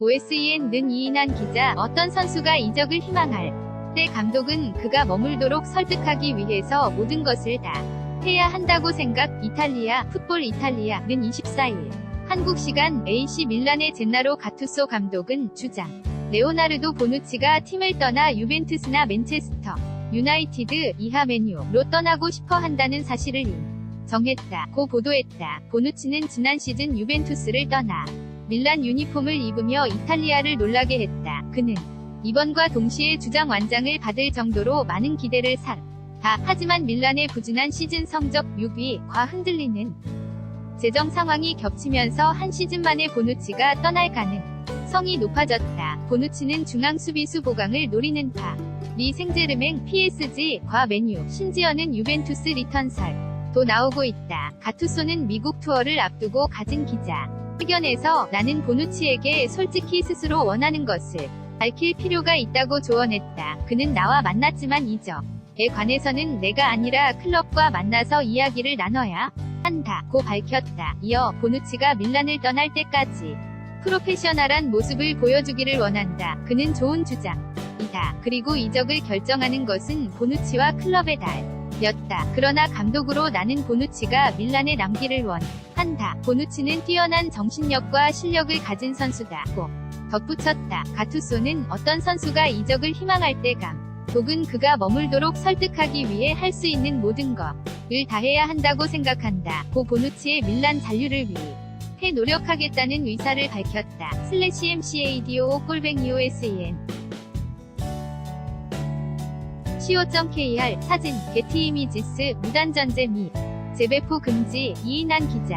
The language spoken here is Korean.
OSEN 는 이인한 기자 어떤 선수가 이적을 희망할 때 감독은 그가 머물도록 설득하기 위해서 모든 것을 다 해야 한다고 생각 이탈리아 풋볼 이탈리아는 24일 한국 시간 AC 밀란의 젠나로 가투소 감독은 주장 레오나르도 보누치가 팀을 떠나 유벤투스나 맨체스터 유나이티드 이하 메뉴로 떠나고 싶어 한다는 사실을 인정했다고 보도했다. 보누치는 지난 시즌 유벤투스를 떠나 밀란 유니폼을 입으며 이탈리아를 놀라게 했다. 그는 이번과 동시에 주장 완장을 받을 정도로 많은 기대를 샀다. 하지만 밀란의 부진한 시즌 성적 6위과 흔들리는 재정 상황이 겹치면서 한 시즌 만에 보누치가 떠날 가능성이 높아졌다. 보누치는 중앙 수비수 보강을 노리는 파. 리 생제르맹 PSG과 메뉴, 심지어는 유벤투스 리턴설 도 나오고 있다. 가투소는 미국 투어를 앞두고 가진 기자 회견에서 나는 보누치에게 솔직히 스스로 원하는 것을 밝힐 필요가 있다고 조언했다. 그는 나와 만났지만 이적에 관해서는 내가 아니라 클럽과 만나서 이야기를 나눠야 한다고 밝혔다. 이어 보누치가 밀란을 떠날 때까지 프로페셔널한 모습을 보여주기를 원한다. 그는 좋은 주장이다. 그리고 이적을 결정하는 것은 보누치와 클럽의 달 였다. 그러나 감독으로 나는 보누치가 밀란에 남기를 원 한다. 보누치는 뛰어난 정신력과 실력을 가진 선수다 고 덧붙였다. 가투소는 어떤 선수가 이적을 희망할 때 감 독은 그가 머물도록 설득하기 위해 할 수 있는 모든 것을 다해야 한다고 생각한다. 고 보누치의 밀란 잔류를 위해 노력하겠다는 의사를 밝혔다. 슬래시 MCADO 꼴뱅이 OSEN co.kr 사진 게티 이미지스 무단 전제 및 재배포 금지 이인한 기자